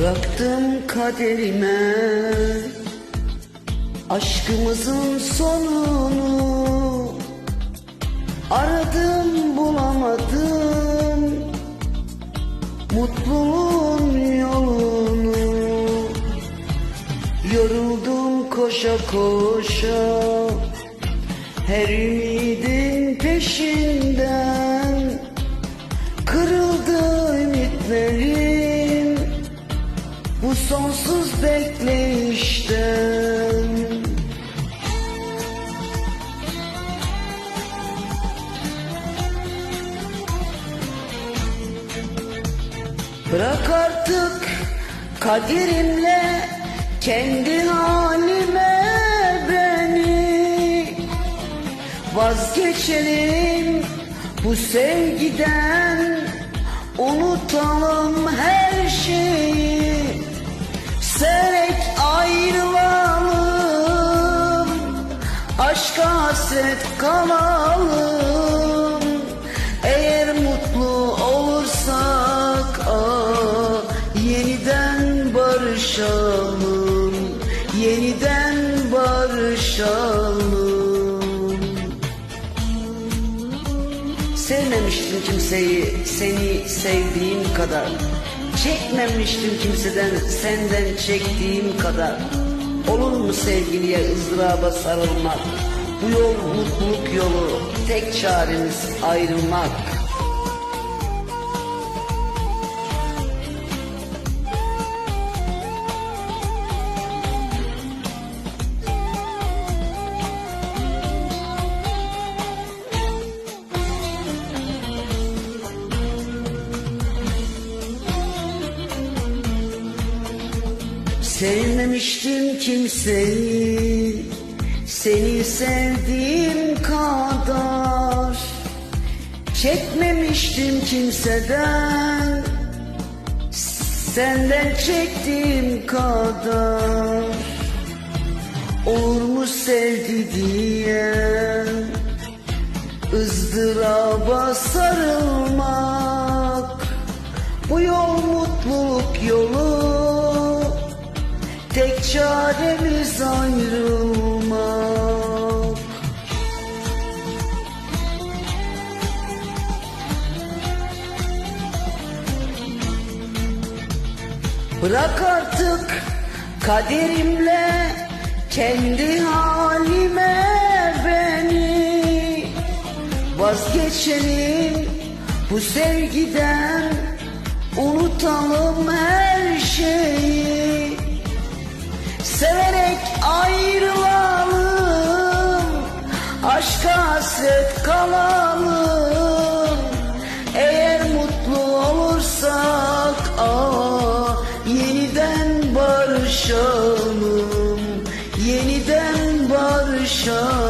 Bıraktım kaderime. Aşkımızın sonunu Aradım bulamadım. Mutluluğun yolunu. Yoruldum koşa koşa. Her ümidin peşinden sonsuz bekleyişten Bırak artık kaderimle kendi halime beni. Vazgeçelim bu sevgiden Unutalım her şeyi Aşka hasret kalalım. Eğer mutlu olursak ah, Yeniden barışalım. Yeniden barışalım. Sevmemiştim kimseyi seni sevdiğim kadar. Çekmemiştim kimseden senden çektiğim kadar. Olur mu sevgiliye ızdıraba sarılmak Bu yol mutluluk yolu. Tek çaremiz ayrılmak. Sevmemiştim kimseyi Seni sevdiğim kadar Çekmemiştim kimseden. Senden çektiğim kadar Olur mu sevdi diye ızdıraba sarılmak Bu yol mutluluk yolu. Tek çaremiz ayrılmak Bırak artık kaderimle kendi halime beni. Vazgeçelim bu sevgiden unutalım her şeyi. Severek ayrılalım Aşka hasret kalalım Barışalım Yeniden barışalım